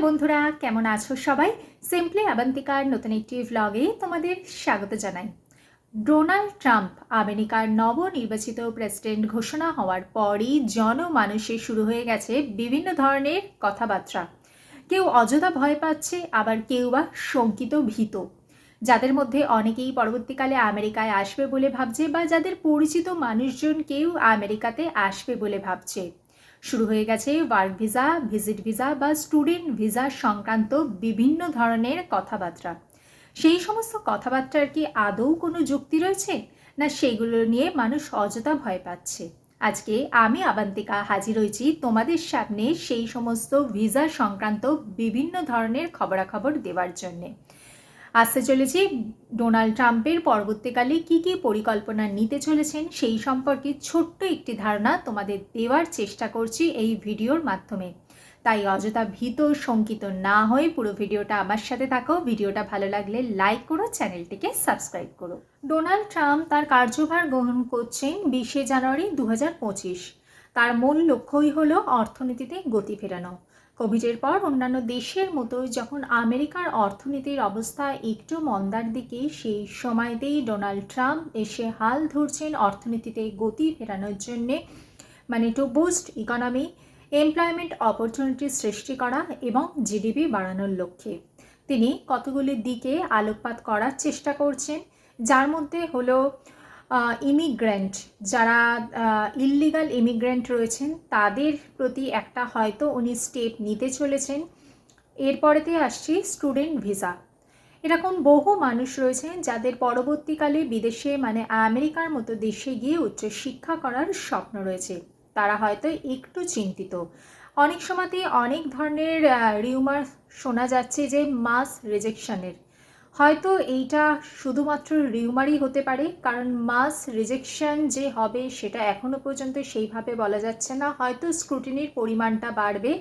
বন্ধুরা, কেমন আছো সবাই? সিম্পলি আবান্তিকার নতুন একটি ভ্লগে তোমাদের স্বাগত জানাই। ডোনাল্ড ট্রাম্প আমেরিকার নবনির্বাচিত প্রেসিডেন্ট ঘোষণা হওয়ার পরই জনমানুষে শুরু হয়ে গেছে বিভিন্ন ধরনের কথাবার্তা। কেউ অযথা ভয় পাচ্ছে, আবার কেউ বা শঙ্কিত, ভীত। যাদের মধ্যে অনেকেই পরবর্তীকালে আমেরিকায় আসবে বলে ভাবছে বা যাদের পরিচিত মানুষজন কেউ আমেরিকাতে আসবে বলে ভাবছে। শুরু হয়ে গেছে ওয়ার্ক ভিসা ভিজিট ভিসা বা স্টুডেন্ট ভিসা সংক্রান্ত বিভিন্ন ধরনের কথাবার্তা। সেই সমস্ত কথাবার্তার কি আদৌ কোনো যুক্তি রয়েছে? না সেগুলো নিয়ে মানুষ অযথা ভয় পাচ্ছে? আজকে আমি আবান্তিকা হাজির হয়েছি তোমাদের সামনে সেই সমস্ত ভিসা সংক্রান্ত বিভিন্ন ধরনের খবরাখবর দেওয়ার জন্যে। আসতে চলেছি। ডোনাল্ড ট্রাম্পের পরবর্তীকালে কি কি পরিকল্পনা নিতে চলেছেন সেই সম্পর্কে ছোট্ট একটি ধারণা তোমাদের দেওয়ার চেষ্টা করছি এই ভিডিওর মাধ্যমে। তাই অযথা ভীত, শঙ্কিত না হয়ে পুরো ভিডিওটা আমার সাথে থাকো। ভিডিওটা ভালো লাগলে লাইক করো, চ্যানেলটিকে সাবস্ক্রাইব করো। ডোনাল্ড ট্রাম্প তার কার্যভার গ্রহণ করছেন বিশে জানুয়ারি দু হাজার পঁচিশ। তার মূল লক্ষ্যই হলো অর্থনীতিতে গতি ফেরানো। কোভিডের পর অন্যান্য দেশের মতো যখন আমেরিকার অর্থনীতির অবস্থা একটু মন্দার দিকে, সেই সময়তেই ডোনাল্ড ট্রাম্প এসে হাল ধরছেন অর্থনীতিতে গতি ফেরানোর জন্যে। মানে to boost economy employment opportunity সৃষ্টি করা এবং জিডিপি বাড়ানোর লক্ষ্যে। তিনি কতগুলি দিকে আলোকপাত করার চেষ্টা করছেন, যার মধ্যে হলো ইমিগ্রেন্ট যারা ইললিগাল ইমিগ্রেন্ট রয়েছেন, তাদের প্রতি একটা হয়তো উনি স্টেপ নিতে চলেছেন। এরপরেতে আসছি স্টুডেন্ট ভিসা এরকম বহু মানুষ রয়েছেন যাদের পরবর্তীকালে বিদেশে মানে আমেরিকার মতো দেশে গিয়ে উচ্চশিক্ষা করার স্বপ্ন রয়েছে। তারা হয়তো একটু চিন্তিত। অনেক সময়তে অনেক ধরনের রিউমার শোনা যাচ্ছে যে মাস রিজেকশনের হয়তো এইটা শুধুমাত্র রিউমারই হতে পারে, কারণ মাস রিজেকশন যে হবে সেটা এখনও পর্যন্ত সেইভাবে বলা যাচ্ছে না। হয়তো স্ক্রুটিনির পরিমাণটা বাড়বে।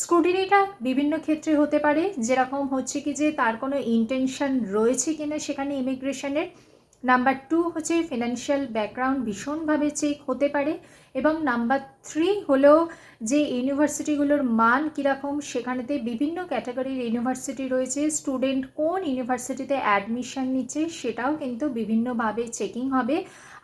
স্ক্রুটিনিটা বিভিন্ন ক্ষেত্রে হতে পারে, যেরকম হচ্ছে কি যে তার কোনো ইন্টেনশন রয়েছে কিনা সেখানে ইমিগ্রেশনের নাম্বার টু হচ্ছে ফিনান্সিয়াল ব্যাকগ্রাউন্ড ভীষণভাবে চেক হতে পারে এবং নাম্বার থ্রি হলো যে ইউনিভার্সিটিগুলোর মান কীরকম, সেখানেতে বিভিন্ন ক্যাটাগরির ইউনিভার্সিটি রয়েছে। স্টুডেন্ট কোন ইউনিভার্সিটিতে অ্যাডমিশন নিচ্ছে সেটাও কিন্তু বিভিন্নভাবে চেকিং হবে।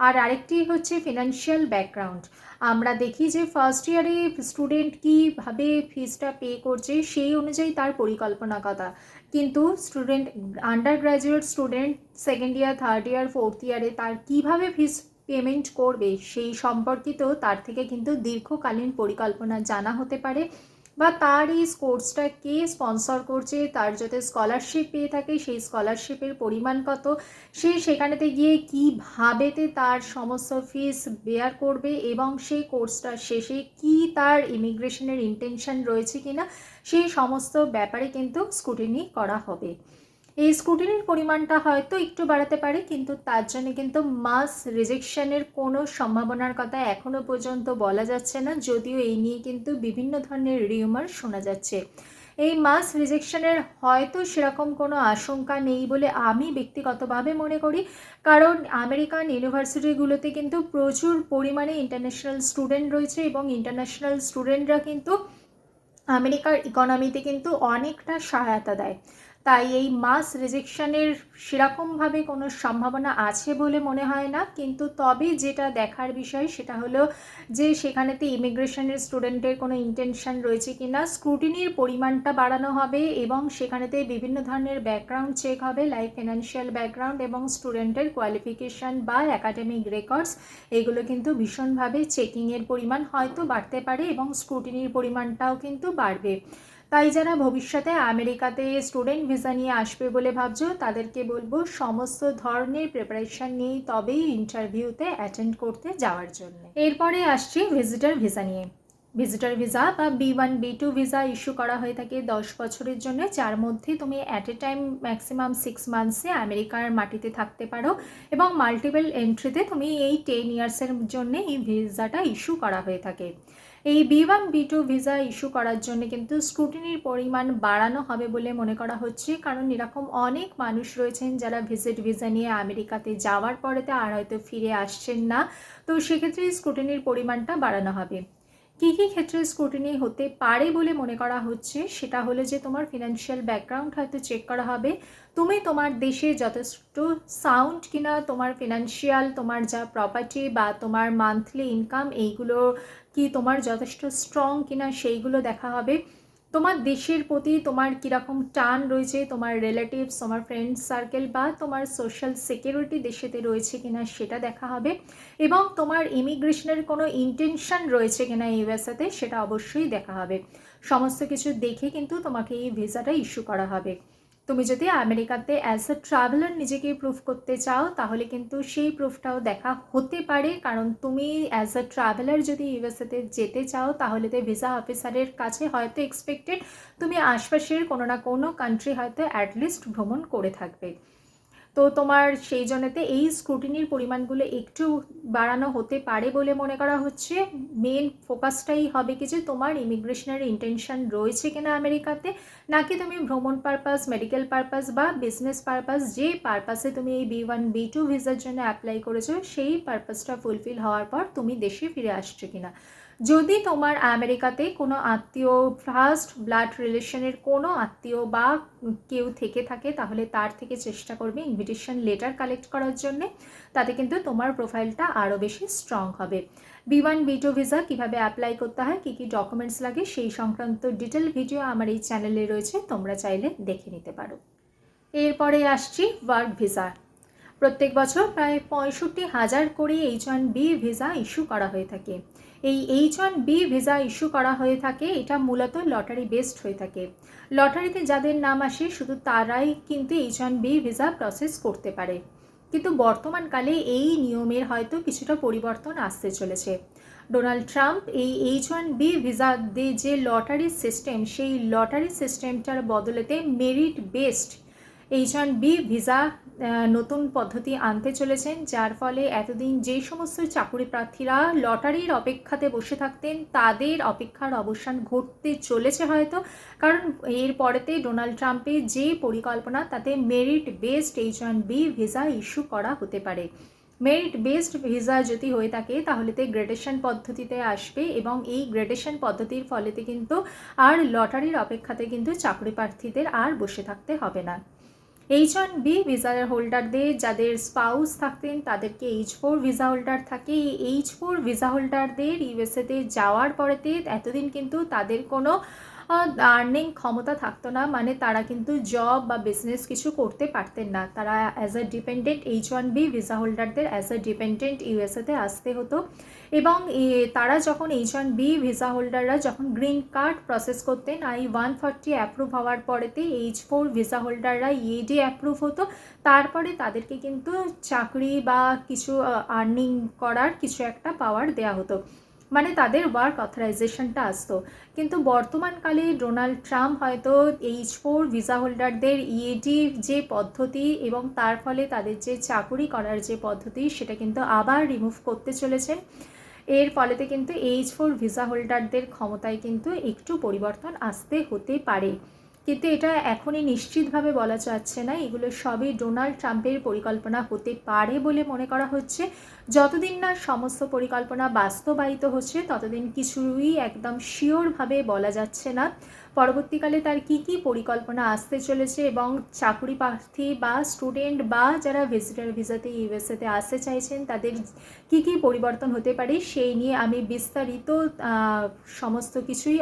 আর আরেকটি হচ্ছে ফিনান্সিয়াল ব্যাকগ্রাউন্ড আমরা দেখি যে ফার্স্ট ইয়ারে স্টুডেন্ট কীভাবে ফিজটা পে করছে সেই অনুযায়ী তার পরিকল্পনা কথা কিন্তু student undergraduate student second year third year fourth ইয়ারে তার কীভাবে ফিস পেমেন্ট করবে সেই সম্পর্কিত তার থেকে কিন্তু দীর্ঘকালীন পরিকল্পনা জানা হতে পারে। বা তার এই কোর্সটা কে স্পন্সর করছে, তার যাতে স্কলারশিপ পেয়ে থাকে, সেই স্কলারশিপের পরিমাণ কত, সে সেখানেতে গিয়ে কীভাবেতে তার সমস্ত ফিস বেয়ার করবে এবং সেই কোর্সটা শেষে কি তার ইমিগ্রেশনের ইন্টেনশন রয়েছে কিনা, সেই সমস্ত ব্যাপারে কিন্তু স্কুটিনি করা হবে। এই স্কুটিনির পরিমাণটা হয়তো একটু বাড়াতে পারে, কিন্তু তার জন্য কিন্তু মাস রিজেকশনের কোনো সম্ভাবনার কথা এখনও পর্যন্ত বলা যাচ্ছে না, যদিও এই নিয়ে কিন্তু বিভিন্ন ধরনের রিউমার শোনা যাচ্ছে। এই মাস রিজেকশনের হয়তো সেরকম কোনো আশঙ্কা নেই বলে আমি ব্যক্তিগতভাবে মনে করি, কারণ আমেরিকান ইউনিভার্সিটিগুলোতে কিন্তু প্রচুর পরিমাণে ইন্টারন্যাশনাল স্টুডেন্ট রয়েছে এবং ইন্টারন্যাশনাল স্টুডেন্টরা কিন্তু আমেরিকার ইকোনমিতে কিন্তু অনেকটা সহায়তা দেয়। তাই এই মাস রিজেকশনের সেরকমভাবে কোনো সম্ভাবনা আছে বলে মনে হয় না। কিন্তু তবে যেটা দেখার বিষয় সেটা হলো যে সেখানেতে ইমিগ্রেশনের স্টুডেন্টের কোনো ইন্টেনশন রয়েছে কি না স্ক্রুটিনির পরিমাণটা বাড়ানো হবে এবং সেখানেতে বিভিন্ন ধরনের ব্যাকগ্রাউন্ড চেক হবে, লাইক ফিনান্সিয়াল ব্যাকগ্রাউন্ড এবং স্টুডেন্টের কোয়ালিফিকেশান বা একাডেমিক রেকর্ডস, এগুলো কিন্তু ভীষণভাবে চেকিংয়ের পরিমাণ হয়তো বাড়তে পারে এবং স্ক্রুটিনির পরিমাণটাও কিন্তু বাড়বে। তাই যারা ভবিষ্যতে আমেরিকাতে স্টুডেন্ট ভিসা নিয়ে আসবে বলে ভাবছ, তাদেরকে বলব সমস্ত ধরনের প্রিপারেশান নিয়েই তবেই ইন্টারভিউতে অ্যাটেন্ড করতে যাওয়ার জন্য। এরপরে আসছি ভিজিটার ভিসা নিয়ে। ভিজিটার ভিসা বা B one B two visa issue করা হয়ে থাকে দশ বছরের জন্য, যার মধ্যে তুমি at a time maximum six মান্থসে আমেরিকার মাটিতে থাকতে পারো এবং মাল্টিপল এন্ট্রিতে তুমি এই টেন ইয়ার্সের জন্য এই ভিসাটা ইস্যু করা হয়ে থাকে। এই B one B two visa issue করার জন্য কিন্তু স্ক্রুটিনির পরিমাণ বাড়ানো হবে বলে মনে করা হচ্ছে। কারণ এরকম অনেক মানুষ রয়েছেন যারা ভিজিট ভিসা নিয়ে আমেরিকাতে যাওয়ার পরেতে আর হয়তো ফিরে আসছেন না। তো সেক্ষেত্রে স্ক্রুটিনির পরিমাণটা বাড়ানো হবে। কী কী ক্ষেত্রে স্ক্রুটিনি হতে পারে বলে মনে করা হচ্ছে? সেটা হলে যে, তোমার ফিনান্সিয়াল ব্যাকগ্রাউন্ড হয়তো চেক করা হবে। তুমি তোমার দেশে যথেষ্ট সাউন্ড কিনা, তোমার ফিনান্সিয়াল তোমার যা প্রপার্টি বা তোমার মান্থলি ইনকাম এইগুলো কি তোমার যথেষ্ট স্ট্রং কিনা, সেইগুলো দেখা হবে। তোমার দেশের প্রতি তোমার কীরকম টান রয়েছে? তোমার রিলেটিভস তোমার ফ্রেন্ড সার্কেল বা তোমার সোশ্যাল সিকিউরিটি দেশেতে রয়েছে কিনা সেটা দেখা হবে। এবং তোমার ইমিগ্রেশনের কোনো ইন্টেনশন রয়েছে কিনা ইউএসএতে সেটা অবশ্যই দেখা হবে। সমস্ত কিছু দেখে কিন্তু তোমাকে এই ভিসাটা ইস্যু করা হবে। তুমি যদি আমেরিকাতে অ্যাজ আ ট্রাভেলার নিজেকে প্রুফ করতে চাও, তাহলে কিন্তু সেই প্রুফটাও দেখা হতে পারে। কারণ তুমি অ্যাজ আ ট্রাভেলার যদি ইউএসএতে যেতে চাও, তাহলে তো ভিসা অফিসারের কাছে হয়তো এক্সপেক্টেড তুমি আশপাশের কোনো না কোনো কান্ট্রি হয়তো অ্যাটলিস্ট ভ্রমণ করে থাকবে। তো তোমার সেই জন্যতে এই স্ক্রুটিনির পরিমাণগুলো একটু বাড়ানো হতে পারে বলে মনে করা হচ্ছে। মেন ফোকাসটাই হবে কি যে তোমার ইমিগ্রেশনের ইন্টেনশন রয়েছে কিনা আমেরিকাতে, নাকি তুমি ভ্রমণ পারপাস মেডিকেল পারপাস বা বিজনেস পারপাস যে পারপাসে তুমি এই বি ওয়ান বি টু ভিসার জন্য অ্যাপ্লাই করেছ, সেই পারপাসটা ফুলফিল হওয়ার পর তুমি দেশে ফিরে আসছো কিনা। যদি তোমার আমেরিকাতে কোনো আত্মীয় ফার্স্ট ব্লাড রিলেশনের কোনো আত্মীয় বা কেউ থেকে থাকে, তাহলে তার থেকে চেষ্টা করবে ইনভিটেশন লেটার কালেক্ট করার জন্য। তাতে কিন্তু তোমার প্রোফাইলটা আরও বেশি স্ট্রং হবে। B one B two visa কীভাবে অ্যাপ্লাই করতে হয়, কী কী ডকুমেন্টস লাগে, সেই সংক্রান্ত ডিটেল ভিডিও আমার এই চ্যানেলে রয়েছে, তোমরা চাইলে দেখে নিতে পারো। এরপরে আসছি ওয়ার্ক ভিসা প্রত্যেক বছর প্রায় পঁয়ষট্টি হাজার করে H one B visa issue করা হয়ে থাকে। এই H one B visa issue করা হয়ে থাকে, এটা মূলত লটারি বেসড হয়ে থাকে। লটারিতে যাদের নাম আসে, শুধু তারাই কিন্তু H one B visa process করতে পারে। কিন্তু বর্তমানকালে এই নিয়মের হয়তো কিছুটা পরিবর্তন আসতে চলেছে। ডোনাল্ড ট্রাম্প এই এইচ ওয়ান বি ভিসা যে লটারি সিস্টেম সেই লটারি সিস্টেমটার বদলেতে merit based H one B visa নতুন পদ্ধতি আনতে চলেছেন, যার ফলে এতদিন যে সমস্ত চাকুরি প্রার্থীরা লটারির অপেক্ষাতে বসে থাকতেন, তাদের অপেক্ষার অবসান ঘটতে চলেছে হয়তো। কারণ এর পরেতে ডোনাল্ড ট্রাম্পের যে পরিকল্পনা, তাতে merit based H one B visa issue করা হতে পারে। মেরিট বেসড ভিসা যদি হয়ে থাকে, তাহলে তে গ্রেডেশন পদ্ধতিতে আসবে এবং এই গ্রেডেশন পদ্ধতির ফলেতে কিন্তু আর লটারির অপেক্ষাতে কিন্তু চাকরি প্রার্থীদের আর বসে থাকতে হবে না। এইচ ওয়ান বি ভিসা হোল্ডারদের যাদের স্পাউস থাকতেন, তাদেরকে এইচ ফোর ভিসা হোল্ডার থাকে। এই এইচ ফোর ভিসা হোল্ডারদের ইউএসএতে যাওয়ার পরেতে এতদিন কিন্তু তাদের কোনো আর্নিং ক্ষমতা থাকতো না মানে তারা কিন্তু জব বা বিজনেস কিছু করতে পারতেন না। তারা as a dependent H one B visa হোল্ডারদের অ্যাজ আ ডিপেন্ডেন্ট ইউএসএতে আসতে হতো। এবং তারা যখন এইচ ওয়ান বি ভিসা হোল্ডাররা যখন গ্রিন কার্ড প্রসেস করতেন আই ওয়ান ফর্টি অ্যাপ্রুভ হওয়ার পরেতে এইচ ফোর ভিসা হোল্ডাররা ইএডি অ্যাপ্রুভ হতো। তারপরে তাদেরকে কিন্তু চাকরি বা কিছু আর্নিং করার কিছু একটা পাওয়ার দেওয়া হতো। মানে তাদের ওয়ার্ক অথরাইজেশনটা আসতো। কিন্তু বর্তমানকালে ডোনাল্ড ট্রাম্প হয়তো এইচ ফোর ভিসা হোল্ডারদের ইএডি যে পদ্ধতি এবং তার ফলে তাদের যে চাকুরি করার যে পদ্ধতি, সেটা কিন্তু আবার রিমুভ করতে চলেছেন এর ফলেতে কিন্তু এইচ ফোর ভিসা হোল্ডারদের ক্ষমতায় কিন্তু একটু পরিবর্তন আসতে হতে পারে। কিন্তু এটা এখনই নিশ্চিতভাবে বলা যাচ্ছে না। এগুলো সবই ডোনাল্ড ট্রাম্পের পরিকল্পনা হতে পারে বলে মনে করা হচ্ছে। যতদিন না সমস্ত পরিকল্পনা বাস্তবায়িত হচ্ছে, ততদিন কিছুই একদম শিওরভাবে বলা যাচ্ছে না। পরবর্তীকালে তার কি কি পরিকল্পনা আসতে চলেছে এবং চাকুরি প্রার্থী বা স্টুডেন্ট বা যারা ভিজিটার ভিসাতে ইউএসএতে আসতে চাইছেন, তাদের কি কি পরিবর্তন হতে পারে সেই নিয়ে আমি বিস্তারিত সমস্ত কিছুই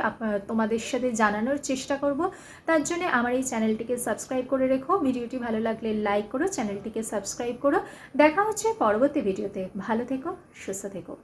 তোমাদের সাথে জানানোর চেষ্টা করব। তার জন্য আমার এই চ্যানেলটিকে সাবস্ক্রাইব করে রেখো। ভিডিওটি ভালো লাগলে লাইক করো, চ্যানেলটিকে সাবস্ক্রাইব করো। দেখা হচ্ছে পরবর্তী ভিডিওতে ভালো থেকো, সুস্থ থেকো।